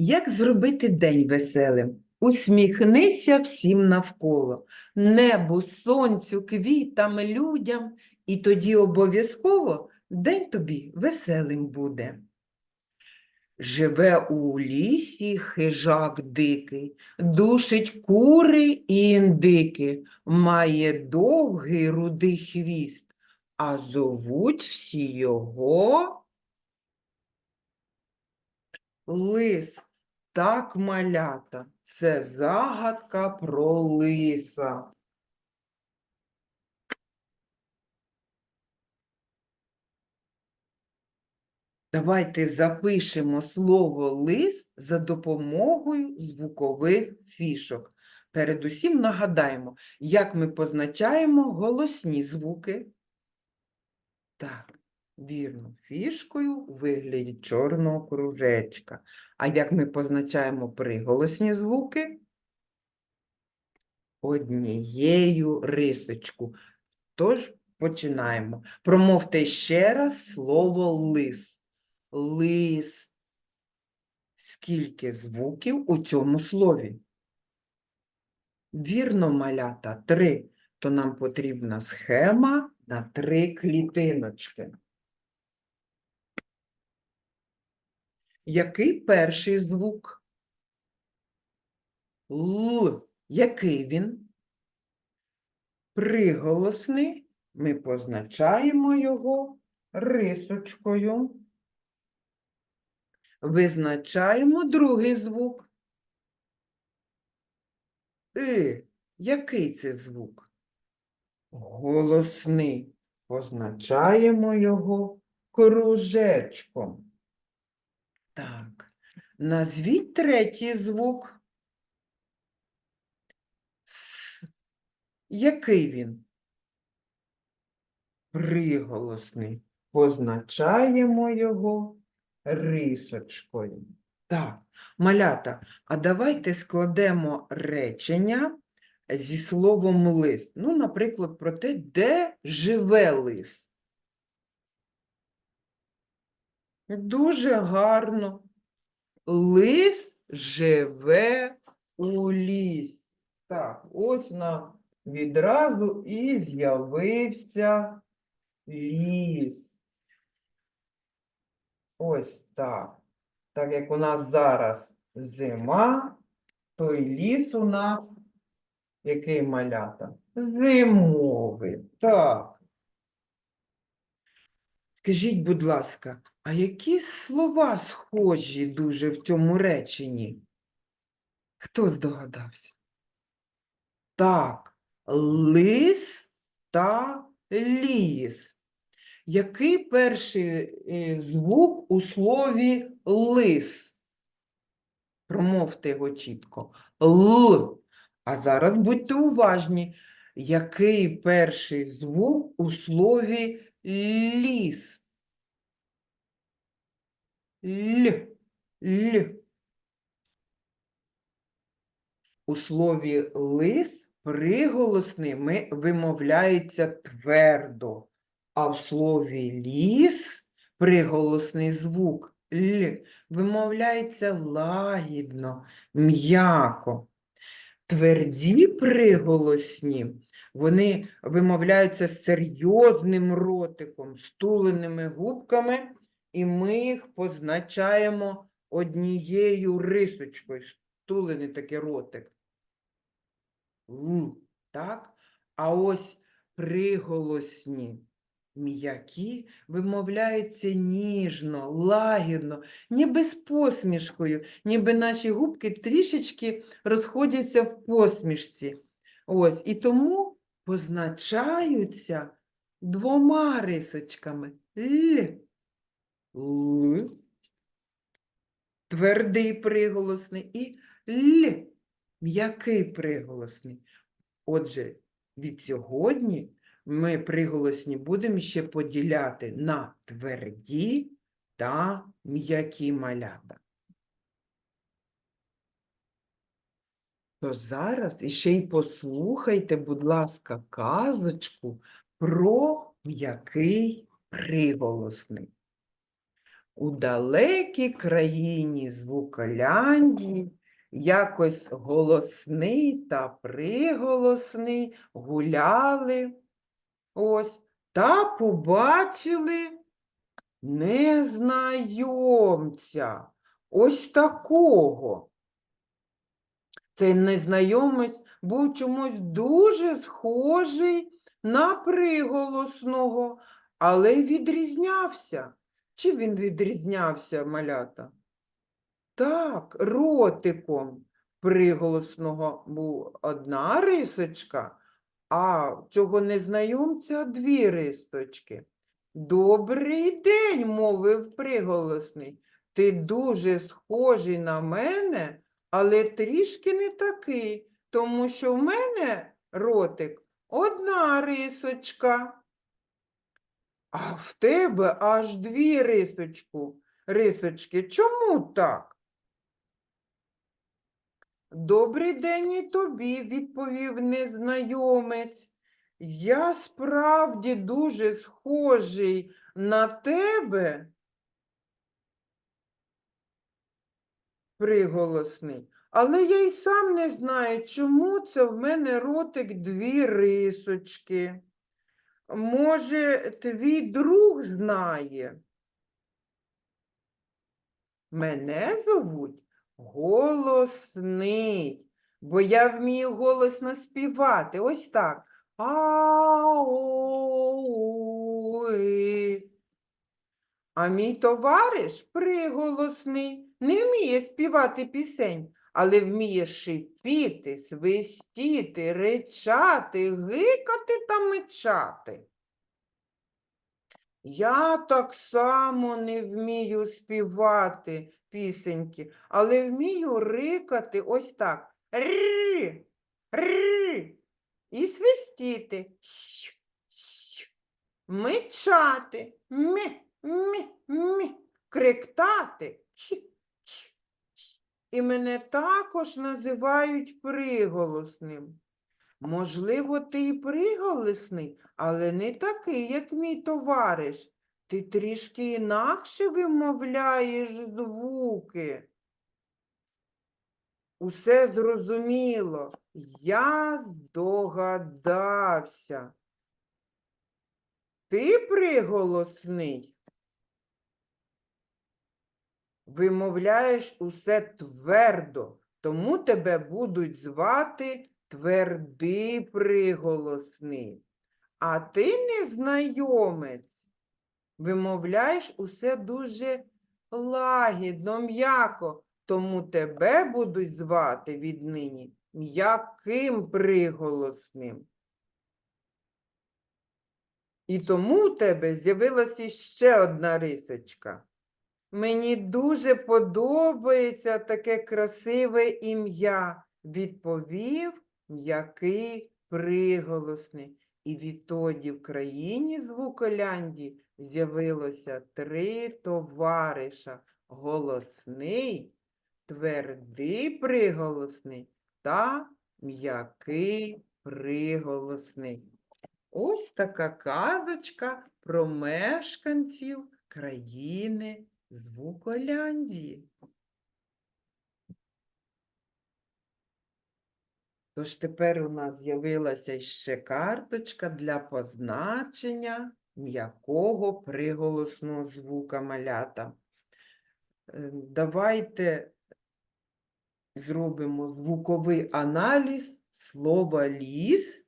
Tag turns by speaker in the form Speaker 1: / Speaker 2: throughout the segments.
Speaker 1: Як зробити день веселим? Усміхнися всім навколо, небу, сонцю, квітам, людям, і тоді обов'язково день тобі веселим буде. Живе у лісі хижак дикий, душить кури і індики, має довгий рудий хвіст, а зовуть всі його Лис, так малята, це загадка про лиса. Давайте запишемо слово лис за допомогою звукових фішок. Передусім нагадаємо, як ми позначаємо голосні звуки. Так, вірно, фішкою у вигляді чорного кружечка. А як ми позначаємо приголосні звуки? Однією рисочку. Тож починаємо. Промовте ще раз слово лис. Лис. Скільки звуків у цьому слові? Вірно, малята, три. То нам потрібна схема на три клітиночки. Який перший звук? Л. Який він? Приголосний. Ми позначаємо його рисочкою. Визначаємо другий звук. И. Який це звук? Голосний. Позначаємо його кружечком. Так. Назвіть третій звук. С. Який він? Приголосний. Позначаємо його рисочкою. Так, малята, а давайте складемо речення зі словом лис. Ну, наприклад, про те, де живе лис. Дуже гарно. Лис живе у лісі. Так, ось нам відразу і з'явився ліс. Ось так. Так як у нас зараз зима, то і ліс у нас який малята? Зимовий. Так. Скажіть, будь ласка, а які слова схожі дуже в цьому реченні? Хто здогадався? Так, лис та ліс. Який перший е, звук у слові лис? Промовте його чітко. Л. А зараз будьте уважні. Який перший звук у слові ліс? Л. Л. У слові лис приголосний ми вимовляється твердо, а в слові ліс приголосний звук л вимовляється лагідно, м'яко. Тверді приголосні, вони вимовляються серйозним ротиком, стуленими губками, і ми їх позначаємо однією рисочкою. Стулений такий ротик. Л, так? А ось приголосні м'які вимовляються ніжно, лагідно, ніби з посмішкою, ніби наші губки трішечки розходяться в посмішці. Ось, і тому позначаються двома рисочками. Л. Л. Твердий приголосний і Л. М'який приголосний. Отже, від сьогодні ми приголосні будемо ще поділяти на тверді та м'які малята. То зараз іще й послухайте, будь ласка, казочку про м'який приголосний. У далекій країні звуколяндії якось голосний та приголосний гуляли. Ось, та побачили незнайомця. Ось такого. Цей незнайомець був чомусь дуже схожий на приголосного, але відрізнявся. Чим він відрізнявся, малята? Так, ротиком приголосного був одна рисочка, а цього незнайомця дві рисочки. Добрий день, мовив приголосний. Ти дуже схожий на мене, але трішки не такий, тому що в мене ротик одна рисочка. А в тебе аж дві рисочку, рисочки. Чому так? Добрий день і тобі, відповів незнайомець. Я справді дуже схожий на тебе. Приголосний. Але я й сам не знаю, чому це в мене ротик дві рисочки. Може, твій друг знає? Мене зовуть Голосний, бо я вмію голосно співати. Ось так. А-о-у-и. А мій товариш приголосний, не вміє співати пісень, але вміє шипіти, свистіти, ричати, гикати та мичати. Я так само не вмію співати пісеньки, але вмію рикати ось так. Ри, і свистіти. Щ, щ, мичати, мі, мі, мі, криктати. Ч. І мене також називають приголосним. Можливо, ти і приголосний, але не такий, як мій товариш. Ти трішки інакше вимовляєш звуки. Усе зрозуміло. Я здогадався. Ти приголосний. Вимовляєш усе твердо, тому тебе будуть звати твердий приголосний. А ти незнайомець. Вимовляєш усе дуже лагідно, м'яко, тому тебе будуть звати віднині м'яким приголосним. І тому у тебе з'явилася ще одна рисочка. Мені дуже подобається таке красиве ім'я, відповів м'який приголосний. І відтоді в країні звуколянді з'явилося три товариша голосний, твердий приголосний та м'який приголосний. Ось така казочка про мешканців країни Звуколяндії. Тож тепер у нас з'явилася ще карточка для позначення м'якого приголосного звука малята. Е, Давайте зробимо звуковий аналіз слова ліс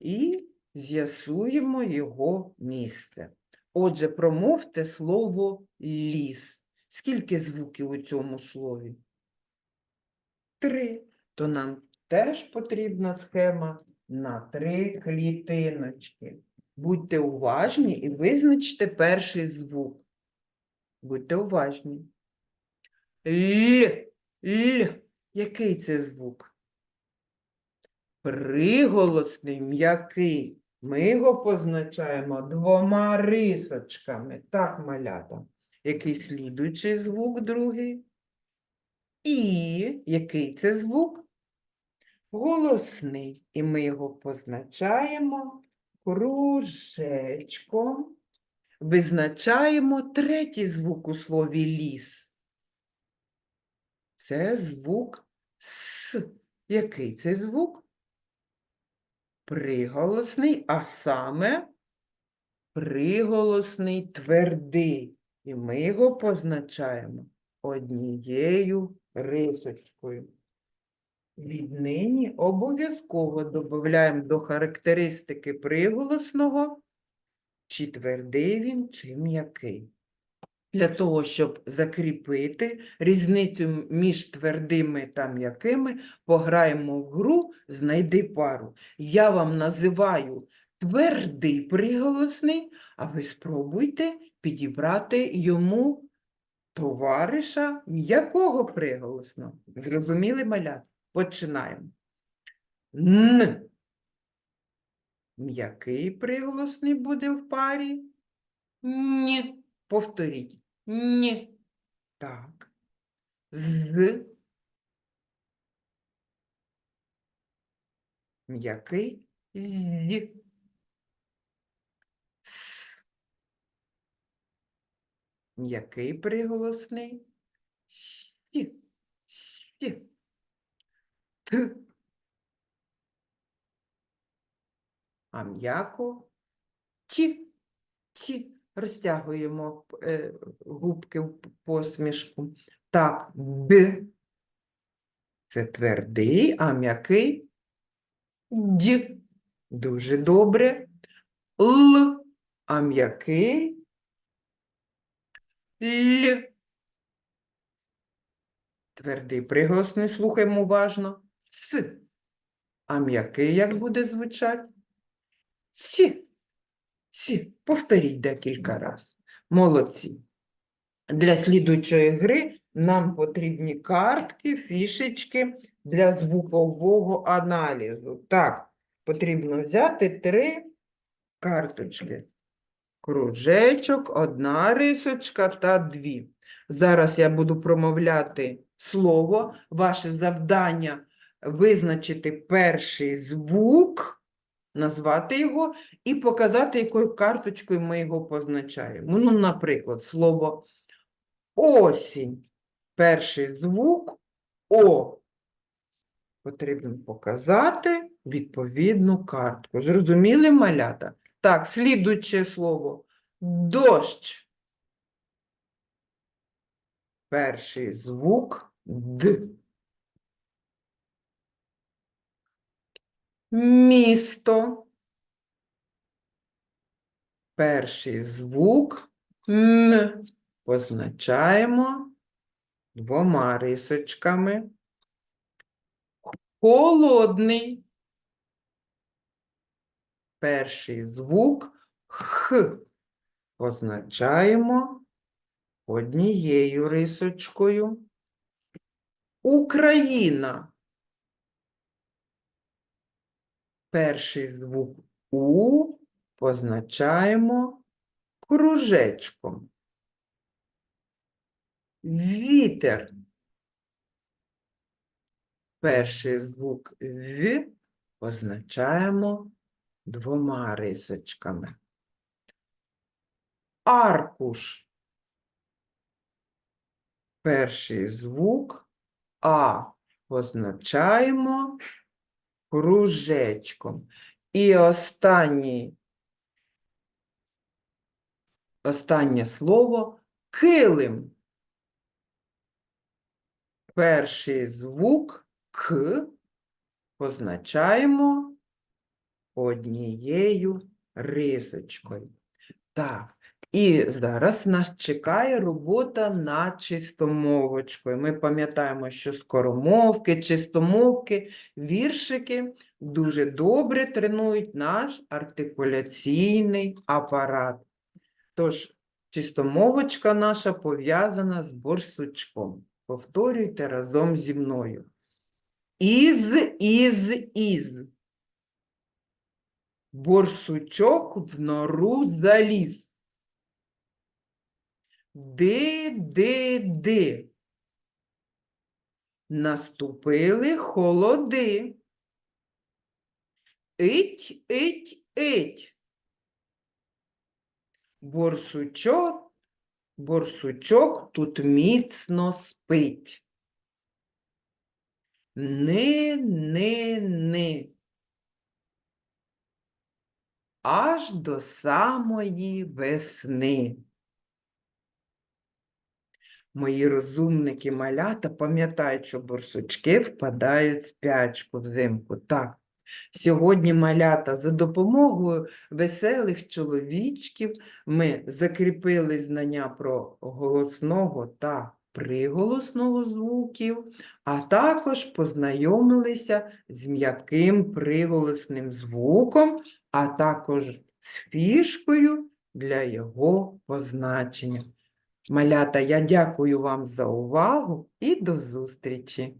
Speaker 1: і з'ясуємо його місце. Отже, промовте слово ліс. Скільки звуків у цьому слові? Три. То нам теж потрібна схема на три клітиночки. Будьте уважні і визначте перший звук. Будьте уважні. Л. Л. Який це звук? Приголосний, м'який. Ми його позначаємо двома рисочками. Так, малята. Який слідуючий звук другий? І який це звук? Голосний. І ми його позначаємо кружечком. визначаємо третій звук у слові ліс. Це звук С. Який це звук? Приголосний, а саме приголосний твердий. І ми його позначаємо однією рисочкою. Віднині обов'язково додаємо до характеристики приголосного, чи твердий він, чи м'який. Для того, щоб закріпити різницю між твердими та м'якими, пограємо в гру «Знайди пару». Я вам називаю твердий приголосний, а ви спробуйте підібрати йому товариша м'якого приголосного. Зрозуміли, малят? Починаємо. Н. М'який приголосний буде в парі. Ні. Повторіть. Ні. Так. З. М'який. З. С. М'який приголосний. Сі. Сі. Т. А м'яко ті. Ті. Розтягуємо е, губки в посмішку. Так, Д. Це твердий, а м'який Д. Дуже добре. Л. А м'який Л. Твердий приголосний, слухаємо уважно. С. А м'який як буде звучати? Сі. Сі. Повторіть декілька разів. Молодці. Для слідуючої гри нам потрібні картки, фішечки для звукового аналізу. Так, потрібно взяти три карточки. Кружечок, одна рисочка та дві. Зараз я буду промовляти слово. Ваше завдання визначити перший звук, назвати його і показати, якою карточкою ми його позначаємо. Ну, наприклад, слово осінь. Перший звук О. Потрібно показати відповідну картку. Зрозуміли, малята? Так, слідуюче слово дощ. Перший звук Д. Місто. Перший звук М. Позначаємо двома рисочками. Холодний. Перший звук Х. Позначаємо однією рисочкою. Україна. Перший звук У позначаємо кружечком. Вітер. Перший звук В позначаємо двома рисочками. Аркуш. Перший звук А позначаємо кружечком. І останній, останнє слово килим. Перший звук К позначаємо однією рисочкою. Так, і зараз нас чекає робота над чистомовочкою. Ми пам'ятаємо, що скоромовки, чистомовки, віршики дуже добре тренують наш артикуляційний апарат. Тож, чистомовочка наша пов'язана з борсучком. Повторюйте разом зі мною. Із, із, із. Борсучок в нору заліз. Ди, ди, ди. Наступили холоди. Ить, ить, ить. борсучок, борсучок тут міцно спить. Ни, ни, ни. Аж до самої весни. Мої розумники малята пам'ятають, що борсучки впадають в спячку взимку. Так, сьогодні малята за допомогою веселих чоловічків ми закріпили знання про голосного та приголосного звуків, а також познайомилися з м'яким приголосним звуком, а також з фішкою для його позначення. Малята, я дякую вам за увагу і до зустрічі!